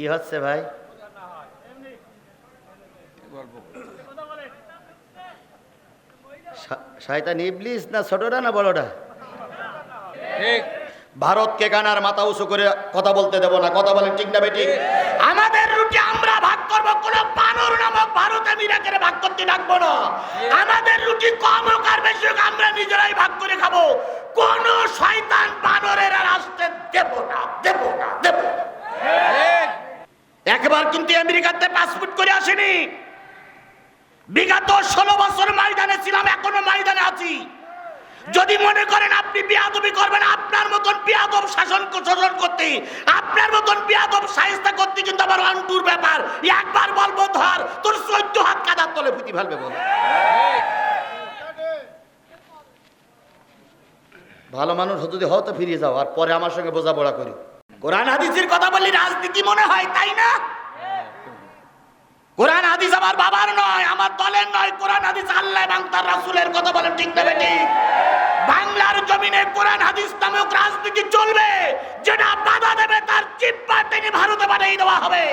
কি হচ্ছে ভাই? শয়তান ইবলিস না ছোটটা না বড়টা ঠিক। ভারতকে কানার মাথা উঁচু করে কথা বলতে দেব না কথা বলেন ঠিক না বেটি আমাদের রুটি আমরা ভাগ করব কোন বানর নামক ভারত আমিরাকে ভাগ করতে রাখব না। আমাদের রুটি কম হোক আর বেশি হোক আমরা নিজেরাই ভাগ করে খাব। কোন শয়তান বানরের আর আসতে দেব না দেব না দেব না। একবার কিন্তু আমেরিকাতে পাসপোর্ট করে আসেনি। বিগত ষোলো বছর ময়দানে ছিলাম, এখনও ময়দানে আছি। যদি মনে করেন আপনি বিয়াদবি করবেন, আপনার মতন বিয়াদব শাসন শাসন করতে, আপনার মতন বিয়াদব সাহিস্তা করতে কিন্তু আমার অন্টুর ব্যাপার। একবার বলব, ধর, তোর চৈদ্য হাত কাদার তলে পুঁতি ফেলবে বল। ভালো মানুষ যদি হও তো ফিরিয়ে যাও, আর পরে আমার সঙ্গে বোঝাপড়া করি। কোরআন হাদিসের কথা বললি রাজনীতি মনে হয়, তাই না? কোরআন হাদিস আমার বাবার নয়, আমার দলের নয়। কোরআন হাদিস আল্লাহ এবং তার রাসুলের কথা বলেন, ঠিক না বেটি? বাংলার জমিনে কোরআন হাদিস নামক রাজনীতি চলবে, যেটা বাধা দেবে, তার চিপ্পা টেনে ভারতে পাঠিয়ে দেওয়া হবে।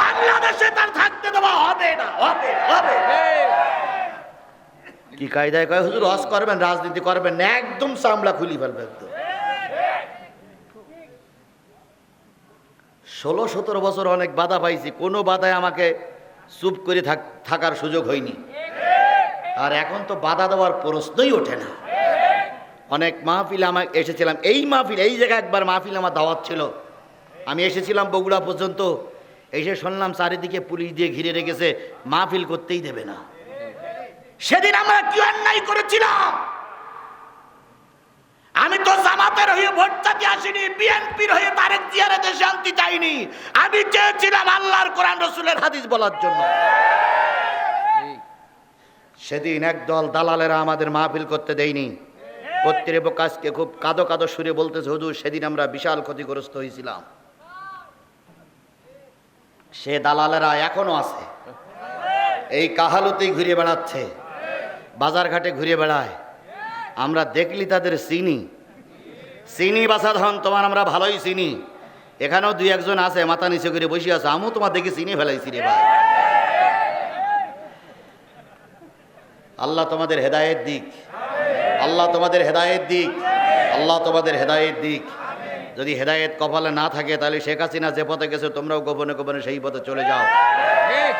বাংলাদেশে তার থাকতে দেওয়া হবে না, হবে হবে। কি কায়দায় কয়, হুজুর হজ করবেন, রাজনীতি করবেন একদম সামলা খুলি ফেলবে ষোলো সতেরো বছর অনেক বাধা পাইছি, কোনো বাধায় আমাকে চুপ করে থাকার সুযোগ হয়নি। আর এখন তো বাধা দেওয়ার প্রশ্নই ওঠে না। অনেক মাহফিল আমার এসেছিলাম। এই মাহফিল, এই জায়গায় একবার মাহফিল আমার দাওয়াত ছিল। আমি এসেছিলাম বগুড়া পর্যন্ত। এসে শুনলাম চারিদিকে পুলিশ দিয়ে ঘিরে রেখেছে, মাহফিল করতেই দেবে না। সেদিন আমরা কি অন্যায় করেছিলাম আমি তো জামাতের হয়ে ভোট চাতে আসিনি, বিএনপির হয়ে তারেক জিয়ারে দেশে আনতে চাইনি। আমি চেয়েছিলাম আল্লাহর কোরআন, রসুলের হাদিস বলার জন্য। সেদিন একদল দালালেরা আমাদের মাহফিল করতে দেয়নি। কর্তৃপক্ষ আজকে খুব কাদো কাদো সুরে বলতেছে, হুজুর, সেদিন আমরা বিশাল ক্ষতিগ্রস্ত হয়েছিলাম। সে দালালেরা এখনও আছে। এই কাহালুতেই ঘুরে বেড়াচ্ছে। বাজারঘাটে ঘুরে বেড়ায়। আমরা দেখলি তাদের চিনি। চিনি বাসা ধন তোমার আমরা ভালোই চিনি। এখানেও দুই একজন আছে, মাথা নিচে করে বসে আছে। আমিও তোমার দেখে চিনি ফেলাইছি রে ভাই। আল্লাহ তোমাদের হেদায়েত দিক। আল্লাহ তোমাদের হেদায়েত দিক। আল্লাহ তোমাদের হেদায়েত দিক। যদি হেদায়েত কপালে না থাকে, তাহলে শেখ হাসিনা যে পথে গেছে, তোমরাও গোপনে গোপনে সেই পথে চলে যাও।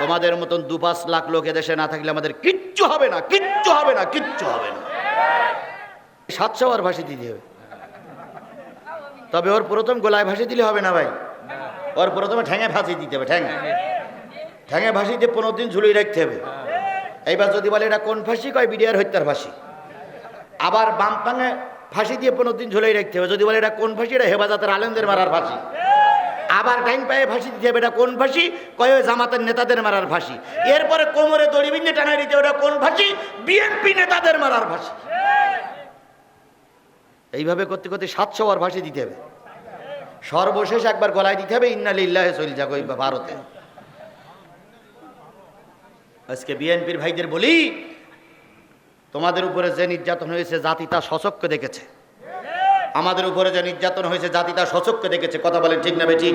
তোমাদের মতন দু পাঁচ লাখ লোক এদেশে না থাকলে আমাদের কিচ্ছু হবে না, কিচ্ছু হবে না, কিচ্ছু হবে না। সাতশো আর ভাসি দিতে হবে। তবে ওর প্রথম গোলায় ভাসি দিলে হবে না ভাই। ওর প্রথমে ঠ্যাঙে ভাসি দিতে হবে, ঠ্যাঙে। ঠ্যাঙে ভাসি দিয়ে পনেরো দিন ঝুলিয়ে রাখতে হবে। এইবার যদি বলে এটা কোন ফাঁসি, কয় বিডিআর হত্যার ফাঁসি। আবার বাম পাঙে ফাঁসি দিয়ে পনেরো দিন ঝুলিয়ে রাখতে হবে। যদি বলে এটা কোন ফাঁসি, এটা হেফাজতের আলেমদের মারার ফাঁসি। আবার ডাইন পায়ে ফাঁসি দিতে হবে, এটা কোন ফাঁসি, কয় জামাতের নেতাদের মারার ফাঁসি। এরপরে কোমরে দড়ি বিন্দে টানাই দিতে ওটা কোন ফাঁসি, বিএনপি নেতাদের মারার ফাঁসি। এইভাবে করতে করতে সাতশো বার ফাঁসি দিতে হবে। সর্বশেষ একবার গলায় দিতে হবে ইন্নালিল্লাহ চলে যাক ওই ভারতে। আজকে বিএনপির ভাইদের বলি, তোমাদের উপরে যে নির্যাতন হয়েছে, জাতি তা সচক্ষে দেখেছে। আমাদের উপরে যে নির্যাতন হয়েছে, জাতি তা সচক্ষে দেখেছে। কথা বলেন ঠিক না ঠিক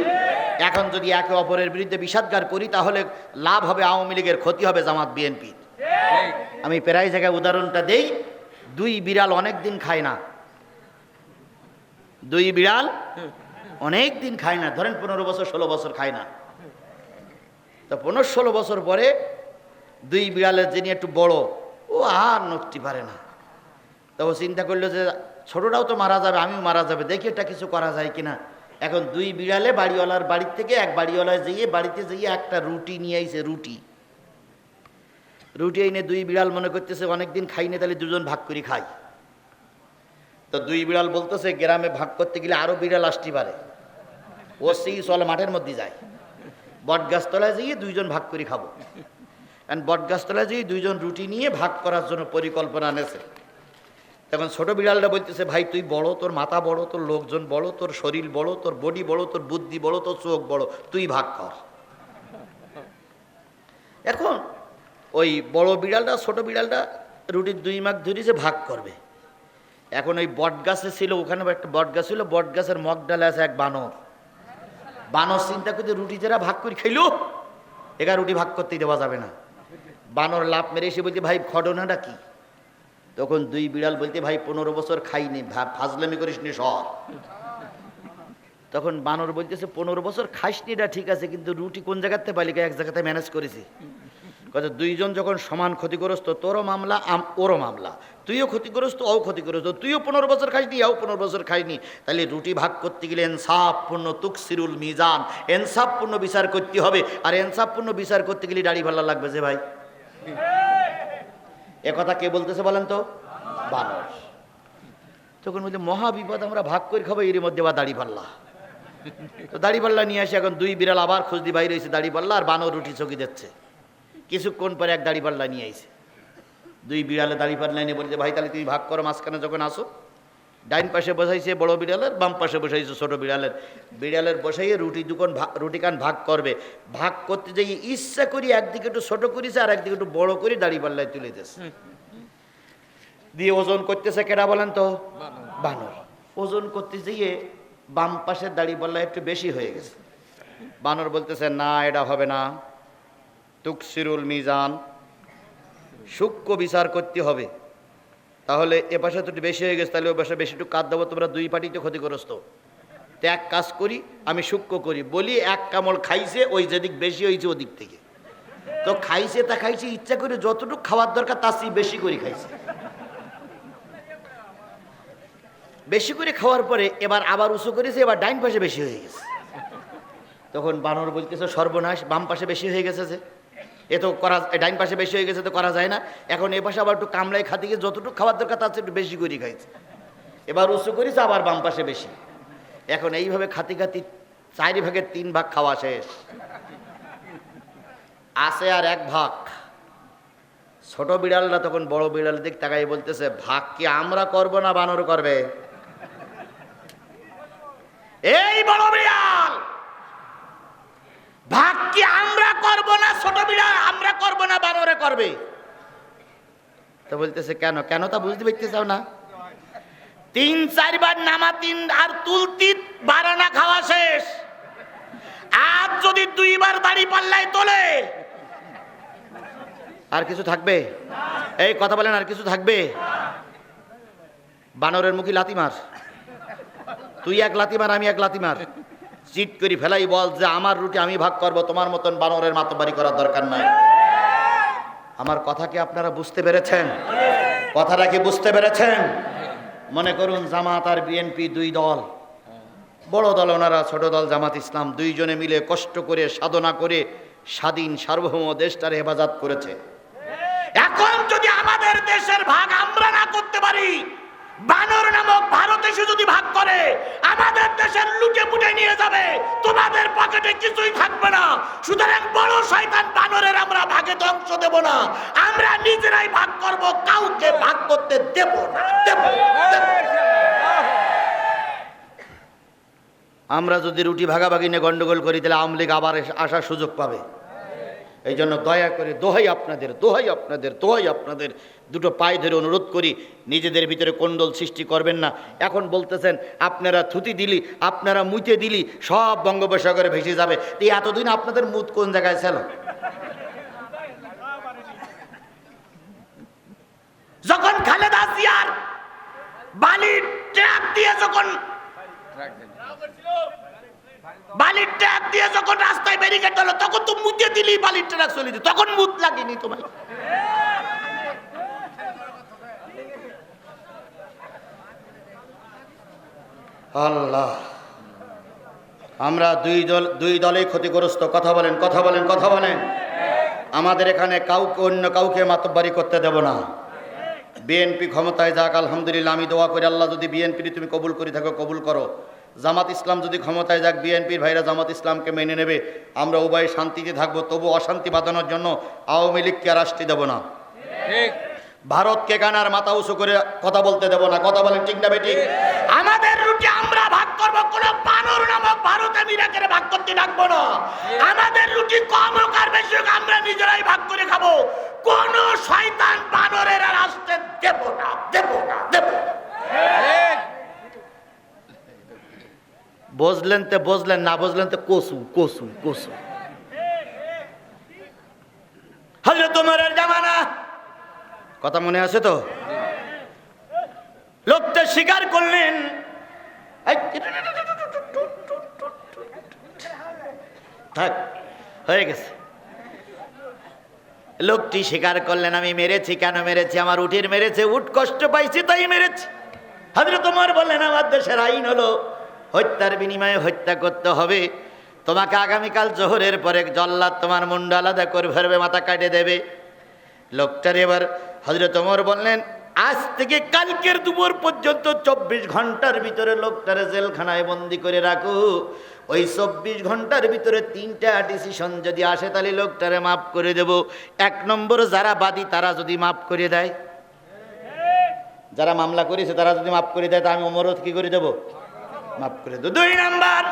এখন যদি একে অপরের বিরুদ্ধে বিষাদগার করি, তাহলে লাভ হবে আওয়ামী লীগের, ক্ষতি হবে জামাত বিএনপি আমি প্রায় জায়গায় উদাহরণটা দেই, দুই বিড়াল অনেক দিন খায় না। দুই বিড়াল অনেক দিন খায় না। ধরেন পনেরো বছর ষোলো বছর খায় না। তো পনেরো ষোলো বছর পরে দুই বিড়ালের যিনি একটু বড় ও আর নড়তে পারে না। তো ও চিন্তা করল যে ছোটটাও তো মারা যাবে আমিও মারা যাবে দেখি এটা কিছু করা যায় কিনা। এখন দুই বিড়ালে বাড়িওয়ালার বাড়ির থেকে এক বাড়িওয়ালায় যেয়ে বাড়িতে যেয়ে একটা রুটি নিয়ে আইছে রুটি। রুটি এনে দুই বিড়াল মনে করতেছে অনেকদিন খাইনি তাহলে দুজন ভাগ করে খাই। তো দুই বিড়াল বলতেছে, গ্রামে ভাগ করতে গেলে আরও বিড়াল আসতে পারে। ও সেই চল মাঠের মধ্যে যায়। বট গাছতলায় যেয়ে দুইজন ভাগ করে খাব। কারণ বট গাছতলায় যেয়ে দুইজন রুটি নিয়ে ভাগ করার জন্য পরিকল্পনা নেছে। তখন ছোট বিড়ালটা বলতেছে, ভাই, তুই বড়, তোর মাথা বড়, তোর লোকজন বড়, তোর শরীর বড়, তোর বডি বড়, তোর বুদ্ধি বড়, তোর চোখ বড়, তুই ভাগ কর। এখন ওই বড় বিড়ালটা, ছোট বিড়ালটা রুটির দুই মাগ ধরিছে ভাগ করবে। এখন ওই বট গাছে ছিল, ওখানে একটা বট গাছ ছিল বট গাছের মগ ডালে আছে এক বানর। বানর চিন্তা করতে রুটি যারা ভাগ করে খাইলো এগা রুটি ভাগ করতে দেওয়া যাবে না। বানর লাভ মেরে এসে বলতে, ভাই ঘটনাটা কি? তখন দুই বিড়াল বলতে, ভাই, পনেরো বছর খাইনি ফাজলামি করিস নি, সর। তখন বানর বলতেছে, পনেরো বছর খাসনি এটা ঠিক আছে, কিন্তু রুটি কোন জায়গাতে পাইলি এক জায়গাতে ম্যানেজ করেছি। কথা দুইজন যখন সমান ক্ষতিগ্রস্ত, তোরও মামলা, আম- ওরও মামলা। তুইও ক্ষতিগ্রস্ত, ও ক্ষতিগ্রস্ত। তুইও পনেরো বছর খাইনি ও পনেরো বছর খাইনি তাহলে রুটি ভাগ করতে গেলে এনসাফপূর্ণ তুকসিরুল মিজান এনসাফপূর্ণ বিচার করতে হবে। আর এনসাফপূর্ণ বিচার করতে গেলে দাড়ি ভাল্লা লাগবে যে ভাই? এ কথা কে বলতেছে বলেন তো? বানর। তখন বলতে মহা বিপদ, আমরা ভাগ করে খাব এর মধ্যে বা দাড়ি পাল্লা তো দাড়ি পাল্লা নিয়ে আসে এখন দুই বিড়াল আবার খুঁজদি বাইরে হয়েছে, দাড়ি পাল্লা আর বানর রুটি চকি দিচ্ছে। কিছুক্ষণ পরে এক দাড়ি পাল্লা নিয়ে আইছে। দুই বিড়ালে দাড়ি পাল্লা নিয়ে বলছে, ভাই, তাহলে তুমি ভাগ করো মাঝখানে যখন আসো। ডাইন পাশে বসাইছে বড় বিড়ালের, বাম পাশে বসাইছে ছোট বিড়ালের। বিড়ালের বসাইয়ে রুটি ভাগ রুটি কান ভাগ করবে। ভাগ করতে যাই ইচ্ছা করি একদিকে একটু ছোট করিছে আর একদিকে একটু বড় করে দাড়ি পাল্লায় তুলে দিয়েছে। দিয়ে ওজন করতেছে কেডা বলেন তো? বানর। ওজন করতে গিয়ে বাম পাশের দাড়ি পাল্লা একটু বেশি হয়ে গেছে। বানর বলতেছে, না, এটা হবে না। তুকসিরুল মিজান। সূক্ষ্ম বিচার করতে হবে। তাহলে এ পাশে তো বেশি হয়ে গেছে, তাহলে ওই পাশে বেশি একটু কাজ দেবো, তোমরা দুই পার্টিতে ক্ষতিগ্রস্ত। তো এক কাজ করি, আমি সূক্ষ্ম করি, বলি এক কামড় খাইছে, ওই যেদিক বেশি হয়েছে ওদিক থেকে। তো খাইছে তা খাইছে, ইচ্ছা করে যতটুকু খাওয়ার দরকার, তার চেয়ে বেশি করে খাইছে। বেশি করে খাওয়ার পরে এবার আবার উঁচু করেছে, এবার ডাইন পাশে বেশি হয়ে গেছে। তখন বানর বলতেছে, সর্বনাশ, বাম পাশে বেশি হয়ে গেছে যে। এ তো করা ডাইন পাশে বেশি হয়ে গেছে তো করা যায় না। এখন এ পাশে আবার একটু কামড়ায় খাতে গিয়ে যতটুকু খাওয়ার দরকার তার একটু বেশি করে খাইছে। এবার উঁচু করেছে, আবার বাম পাশে বেশি। এখন এইভাবে খাতি খাতি চারি ভাগের তিন ভাগ খাওয়া শেষ। আছে আর এক ভাগ। ছোট বিড়ালরা তখন বড় বিড়াল দিক তাকাই বলতেছে, ভাগ কি আমরা করব না বানর করবে? এই বড় বিড়াল! ভাগ কি আমরা করব না ছোট বিড়াল? আমরা করব না বানরে করবে? তো বলতেছে, কেন? কেন তা বুঝতে পারতে চাও না? তিন, চারবার নামা তিন আর তুলতি, বারানা খাওয়া শেষ। আর যদি দুইবার দাড়ি পাল্লায় তোলে, আর কিছু থাকবে? এই কথা বলেন, আর কিছু থাকবে? বানরের মুখী লাতি মার। তুই এক লাতিমার আমি এক লাতি মার। চিট করি ফেলাই বল যে আমার রুটি আমি ভাগ করব, তোমার মতন বানরের মাতবাড়ি করার দরকার নাই। আমার কথা কি আপনারা বুঝতে পেরেছেন? কথাটা কি বুঝতে পেরেছেন? মনে করুন জামাত আর বিএনপি দুই দল, বড় দল ওনারা, ছোট দল জামাত ইসলাম, দুইজনে মিলে কষ্ট করে, সাধনা করে স্বাধীন, সার্বভৌম দেশটার হেফাজত করেছে। এখন যদি আমাদের দেশের ভাগ আমরা না করতে পারি বানর নামক ভারত এসে যদি ভাগ করে, আমাদের দেশের লুটে পুটে নিয়ে যাবে, তোমাদের পকেটে কিছুই থাকবে না। সুতরাং বড় শয়তান বানরের আমরা ভাগে ধ্বংস দেব না। আমরা নিজেরাই ভাগ করব, কাউকে ভাগ করতে দেব না, দেব। আমরা যদি রুটি ভাগাভাগি নিয়ে গন্ডগোল করি, তাহলে আওয়ামী লীগ আবার আসার সুযোগ পাবে। এই জন্য দয়া করে দোহাই আপনাদের দোহাই আপনাদের দোহাই আপনাদের। দুটো পায়ে ধরে অনুরোধ করি, নিজেদের ভিতরে কোন্দল সৃষ্টি করবেন না। এখন বলতেছেন, আপনারা থুতি দিলি, আপনারা মুইতে দিলি, সব বঙ্গোপসাগরে ভেসে যাবে। এই এতদিন আপনাদের মুত কোন জায়গায় ছিল? যখন খালেদা জিয়ার ট্রাক দিয়ে যখন বালির ট্রাক দিয়ে যখন রাস্তায় ব্যারিকেড হলো, তখন তো মুতে দিলি বালির ট্রাক চলে যেত। তখন মুত লাগেনি তোমায়। আল্লাহ। আমরা দুই দল, দুই দলে ক্ষতিগ্রস্ত। কথা বলেন কথা বলেন কথা বলেন। আমাদের এখানে কাউকে, অন্য কাউকে মাতব্বারি করতে দেব না। বিএনপি ক্ষমতায় যাক, আলহামদুলিল্লাহ, আমি দোয়া করি, আল্লাহ যদি বিএনপি তুমি কবুল করে থাকো, কবুল করো। জামাত ইসলাম যদি ক্ষমতায় যাক বিএনপির ভাইরা জামাত ইসলামকে মেনে নেবে। আমরা উভয় শান্তিতে থাকব তবু অশান্তি বাঁধানোর জন্য আওয়ামী লীগকে আর আসতে দেবো না। ঠিক। ভারতকে কানার মাথা উঁচু করে কথা বলতে দেব না। কথা বলেন ঠিক না বেটি আমাদের রুটি আমরা ভাগ করব কোন বানর নামক ভারত আমিরাকের ভাগ করতে ডাকবো না। আমাদের রুটি কম হোক আর বেশি হোক আমরা নিজেরাই ভাগ করে খাব। কোন শয়তান বানরের আর আসতে দেব না দেব না দেব না। ঠিক বুঝলেন তো বুঝলেন, না বুঝলেন তো কসু কসু কসু হজরত তোমার জামানা। কথা মনে আছে তো? লোকটা স্বীকার করলেন। থাক, হয়ে গেছে। লোকটি স্বীকার করলেন, আমি মেরেছি, কেন মেরেছি? আমার উঠির মেরেছে উঠ কষ্ট পাইছি, তাই মেরেছি। হাজরে তোমার বললেন, আমার দেশের আইন হলো হত্যার বিনিময়ে হত্যা করতে হবে। তোমাকে আগামীকাল জোহরের পরে জল্লাদ তোমার মুন্ড আলাদা করে ফেরবে মাথা কাটে দেবে। লোকটার এবার হজরত ওমর বললেন, আজ থেকে কালকের দুপুর পর্যন্ত চব্বিশ ঘণ্টার ভিতরে লোকটারে জেলখানায় বন্দি করে রাখো। ওই চব্বিশ ঘণ্টার ভিতরে তিনটা ডিসিশন যদি আসে, তাহলে লোকটারে মাফ করে দেব। এক নম্বর যারা বাদী, তারা যদি মাফ করে দেয়। যারা মামলা করেছে, তারা যদি মাফ করে দেয়, তা আমি অমরত কি করে দেব? মাফ করে দেব দুই নাম্বার,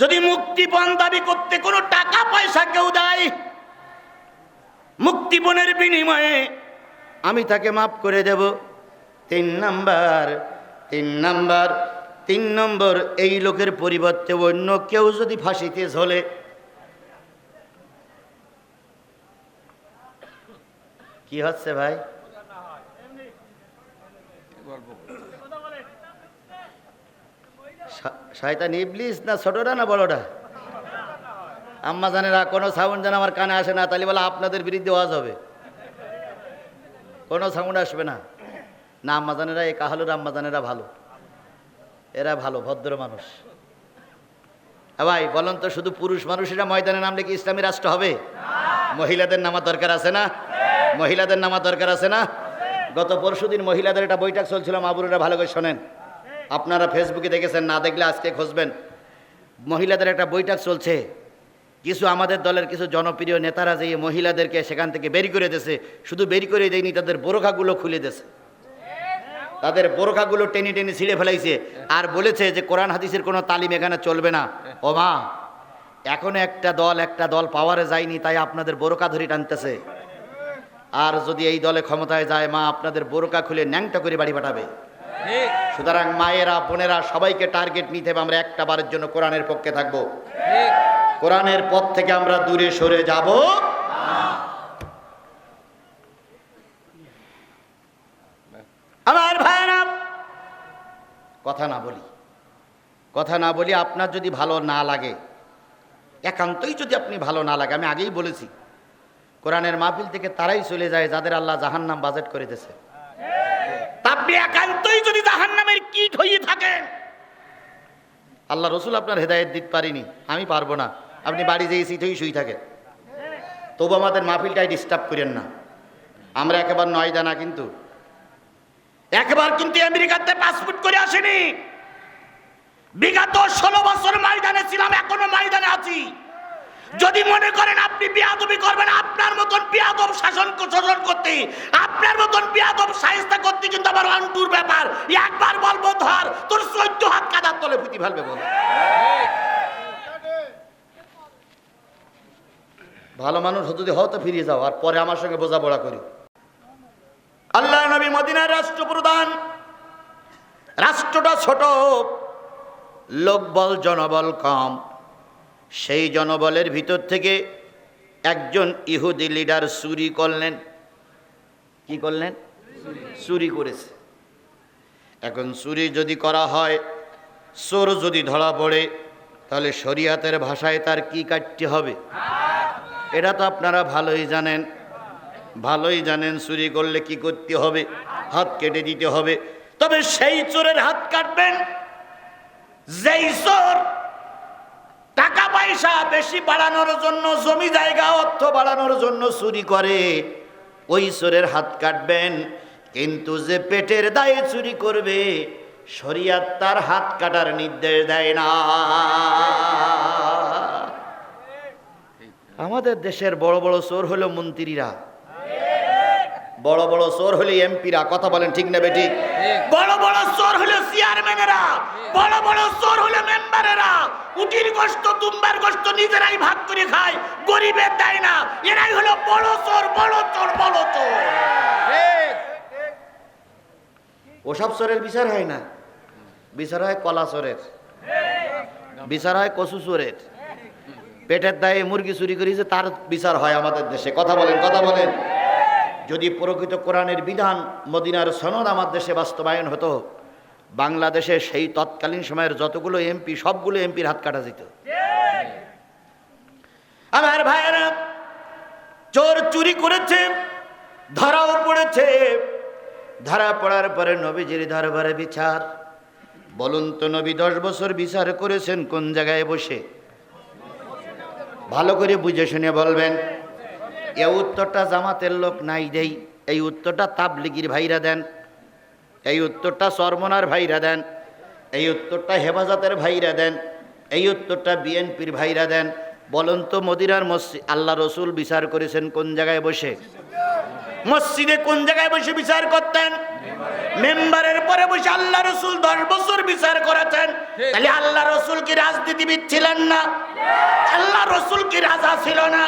যদি মুক্তিপণ দাবি করতে কোনো টাকা পয়সা কেউ দেয়, মুক্তিপণের বিনিময়ে আমি তাকে মাফ করে দেব। তিন নাম্বার তিন নাম্বার, তিন নম্বর, এই লোকের পরিবর্তে অন্য কেউ যদি ফাঁসিতে ঝোলে, কি হচ্ছে ভাই? শয়তান ইবলিস না ছোটটা না বড়টা আম্মা জানেরা কোনো সাউন্ড যেন আমার কানে আসে না, তাহলে বলে আপনাদের বিরুদ্ধে আওয়াজ হবে। কোনো সাউন্ড আসবে না। না, আম্মা জানেরা এই কাহালুর, আম্মা জানেরা ভালো। এরা ভালো, ভদ্র মানুষ। ভাই, বলেন তো শুধু পুরুষ মানুষেরা ময়দানে নামলে কি ইসলামী রাষ্ট্র হবে? মহিলাদের নামা দরকার আছে না? মহিলাদের নামা দরকার আছে না? গত পরশুদিন মহিলাদের একটা বৈঠক চলছিল মাবুরেরা ভালো করে শোনেন। আপনারা ফেসবুকে দেখেছেন, না দেখলে আজকে খুঁজবেন। মহিলাদের একটা বৈঠক চলছে। কিছু আমাদের দলের কিছু জনপ্রিয় নেতারা যে মহিলাদেরকে সেখান থেকে বেরি করে দিয়েছে, শুধু বেরি করে দেয়নি, তাদের বোরখাগুলো খুলে দিয়েছে। তাদের বোরখাগুলো টেনে টেনে ছিঁড়ে ফেলাইছে। আর বলেছে যে, কোরআন হাদিসের কোনো তালিম এখানে চলবে না। ও মা, এখনও একটা দল একটা দল পাওয়ারে যায়নি, তাই আপনাদের বোরকা ধরে টানতেছে। আর যদি এই দলে ক্ষমতায় যায়, মা আপনাদের বোরকা খুলে ন্যাংটা করে বাড়ি পাঠাবে। ঠিক। সুতরাং মায়েরা, বোনেরা সবাইকে টার্গেট নিতে হবে, আমরা একটা বারের জন্য কোরআনের পক্ষে থাকব। কোরআনের পথ থেকে আমরা দূরে সরে যাব। আমার কথা না বলি, কথা না বলি আপনার যদি ভালো না লাগে, একান্তই যদি আপনি ভালো না লাগে, আমি আগেই বলেছি, কোরআনের মাহফিল থেকে তারাই চলে যায় যাদের আল্লাহ জাহান্নাম বাজেট করে দিয়েছে। একান্তই যদি জাহান্নামের কীট হয়ে থাকেন। আল্লাহ রসুল আপনার হেদায়েত দিতে পারিনি, আমি পারব না। আপনি বাড়ি যেয়ে সিট সিটেই শুই থাকেন। তবু আমাদের মাহফিলটাই ডিস্টার্ব করেন না। আমরা একেবারে নয় জানা কিন্তু। একবার কিন্তু আমেরিকাতে পাসপোর্ট করে আসেনি। বিগত ষোলো বছর ময়দানে ছিলাম, এখনও ময়দানে আছি। যদি মনে করেন আপনি বিয়াদবি করবেন, আপনার মতন বিয়াদব শাসন শাসন করতে, আপনার মতন বিয়াদব সাহিস্তা করতে কিন্তু আমার অন্টুর ব্যাপার। একবার বলব, ধর, তোর চৈদ্য হাত কাদার তলে ফুটি ফেলবে বল। ভালো মানুষ যদি হও তো ফিরিয়ে যাও, আর পরে আমার সঙ্গে বোঝাপড়া করি। আল্লাহ নবী মদিনার রাষ্ট্রপ্রধান। রাষ্ট্রটা ছোট, লোকবল, জনবল কম। সেই জনবলের ভিতর থেকে একজন ইহুদি লিডার চুরি করলেন। কি করলেন? চুরি করেছে। এখন চুরি যদি করা হয়, চোর যদি ধরা পড়ে, তাহলে শরিয়াতের ভাষায় তার কি কাটতে হবে? এটা তো আপনারা ভালোই জানেন। ভালোই জানেন চুরি করলে কি করতে হবে? হাত কেটে দিতে হবে। তবে সেই চোরের হাত কাটবেন, যেই চোর টাকা পয়সা বেশি বাড়ানোর জন্য, জমি জায়গা, অর্থ বাড়ানোর জন্য চুরি করে। ওই চোরের হাত কাটবেন, কিন্তু যে পেটের দায়ে চুরি করবে, শরিয়াত তার হাত কাটার নির্দেশ দেয় না। আমাদের দেশের বড় বড় চোর হলো মন্ত্রীরা। বড় বড় চোর হলে এমপিরা কথা বলেন ঠিক নেবে ঠিক। বড় বড় চোর হলো চেয়ারম্যানেরা বড় বড় চোর হলো মেম্বারেরা উটির গোস্ত তুম্বার গোস্ত নিজেরাই ভাগ করে খায় গরিবের দেয় না। এরাই হলো বড় চোর বড় চোর বড় চোর। ওসব চোরের বিচার হয় না। বিচার হয় কলা চোরের। বিচার হয় কচু চোরের। পেটের দায়ে মুরগি চুরি করেছে তার বিচার হয় আমাদের দেশে। কথা বলেন কথা বলেন। যদি প্রকৃত কোরআনের বিধান মদিনার সনদ আমার দেশে বাস্তবায়ন হতো, বাংলাদেশে সেই তৎকালীন সময়ের যতগুলো এমপি, সবগুলো এমপির হাত কাটা যেত। আমার ভাইয়েরা, চোর চুরি করেছে, ধরাও পড়েছে। ধরা পড়ার পরে নবীজির দরবারে বিচার। বলুন তো, নবী দশ বছর বিচার করেছেন কোন জায়গায় বসে? ভালো করে বুঝে শুনে বলবেন। এ উত্তরটা জামাতের লোক নাই দেই, এই উত্তরটা তাবলিগির ভাইরা দেন, এই উত্তরটা সরমনার ভাইরা দেন, এই উত্তরটা হেফাজতের ভাইরা দেন, এই উত্তরটা বিএনপির ভাইরা দেন। বলুন তো মদিনার মসজিদ, আল্লাহ রসুল বিচার করেছেন কোন জায়গায় বসে? মসজিদে কোন জায়গায় বসে বিচার করতেন? মেম্বারের পরে বসে আল্লাহ রসুল দশ বছর বিচার করেছেন। তাহলে আল্লাহ রসুল কি রাজনীতিবিদ ছিলেন না? আল্লাহ রসুল কি রাজা ছিল না?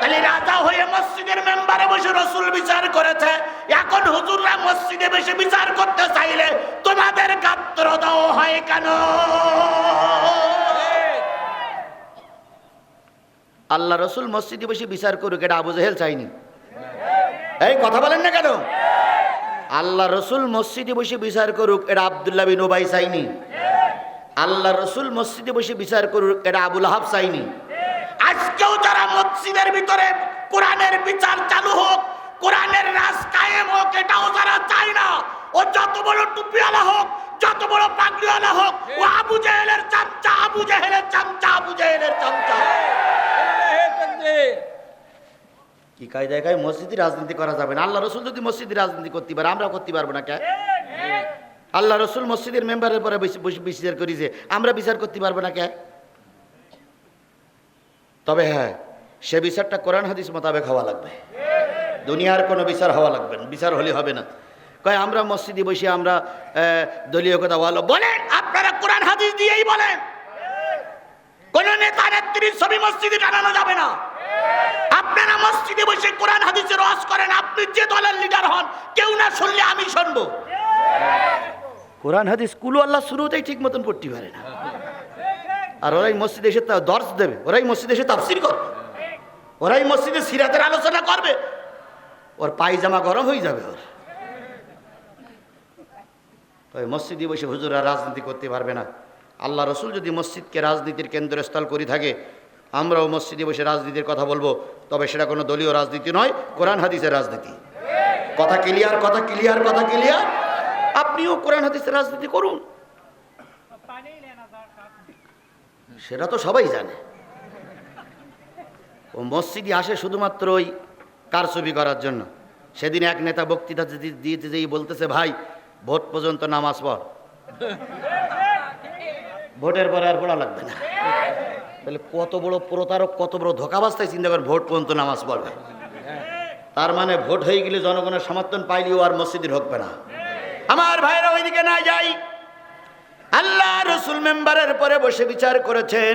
তাহলে রাজা হয়ে মসজিদের মেম্বারে বসে রসুল বিচার করেছে। এখন হুজুররা মসজিদে বসে বিচার করতে চাইলে তোমাদের গাত্র দাও হয় কেন? আল্লাহ রসুল মসজিদে বসে বিচার করুক, এটা আবু জেহেল চাইনি। এই, কথা বলেন না কেন? আল্লাহ রসুল মসজিদে বসে বিচার করুক, এটা আবদুল্লাহ বিন ওবাই চাইনি। আল্লাহ রসুল মসজিদে বসে বিচার করুক, এটা আবুল হাব চাইনি। আজকেও যারা মসজিদের ভিতরে কোরআনের বিচার চালু হোক কোরআনের রাজ কায়েম হোক এটাও যারা চায় না ও যত বড় টুপিওয়ালা হোক যত বড় পাগড়িওয়ালা হোক ও আবু জেহেলের চামচা আবু জেহেলের চামচা আবু জেহেলের চামচা। কি কায়দায় কায় মসজিদে রাজনীতি করা যাবে না? আল্লাহ রসুল যদি মসজিদে রাজনীতি করতে পারে আমরা করতে পারব না কে আল্লাহ রসুল মসজিদের মেম্বারের পরে বিচার করি যে আমরা বিচার করতে পারব না কে তবে হ্যাঁ সে বিচারটা কোরআন হাদিস মোতাবেক হওয়া লাগবে। দুনিয়ার কোনো বিচার হওয়া লাগবে না, বিচার হলে হবে না। কয়, আমরা মসজিদে বসে আমরা দলীয় কথা বলো, বলেন, আপনারা কোরআন হাদিস দিয়েই বলেন। কোন নেতা নেত্রীর ছবি মসজিদে টানানো যাবে না। আপনারা মসজিদে বসে কোরআন হাদিসের ওয়াজ করেন, আপনি যে দলের লিডার হন, কেউ না শুনলে আমি শুনব। কোরআন হাদিস কুলু আল্লাহ শুরুতেই ঠিক মতন পড়তে পারে না। আর ওরাই মসজিদে এসে তা দেবে, ওরাই মসজিদে এসে তাফসির করবে, ওরাই মসজিদে সিরাতের আলোচনা করবে। ওর পায়জামা গরম হয়ে যাবে ওর। ওই মসজিদে বসে হুজুরা রাজনীতি করতে পারবে না। আল্লাহ রসুল যদি মসজিদকে রাজনীতির কেন্দ্রস্থল করে থাকে, আমরাও মসজিদে বসে রাজনীতির কথা বলব, তবে সেটা কোনো দলীয় রাজনীতি নয়, কোরআন হাদিসের রাজনীতি। কথা ক্লিয়ার কথা ক্লিয়ার কথা ক্লিয়ার আপনিও কোরআন হাদিসের রাজনীতি করুন। সেটা তো সবাই জানে। ও মসজিদে আসে শুধুমাত্র ওই কারচুপি করার জন্য। সেদিন এক নেতা বক্তৃতা দি- দিতে যেই বলতেছে, ভাই, ভোট পর্যন্ত নামাজ পড়। ভোটের পরে আর পড়া লাগবে না। তাহলে কত বড় প্রতারক, কত বড় ধোকাবাস্তায় চিন্তা করে, ভোট পর্যন্ত নামাজ পড়বে। তার মানে ভোট হয়ে গেলে জনগণের সমর্থন পাইলেও আর মসজিদে ঢুকবে না। আমার ভাইরা ওইদিকে না যাই। আল্লাহ রসুল মেম্বারের পরে বসে বিচার করেছেন।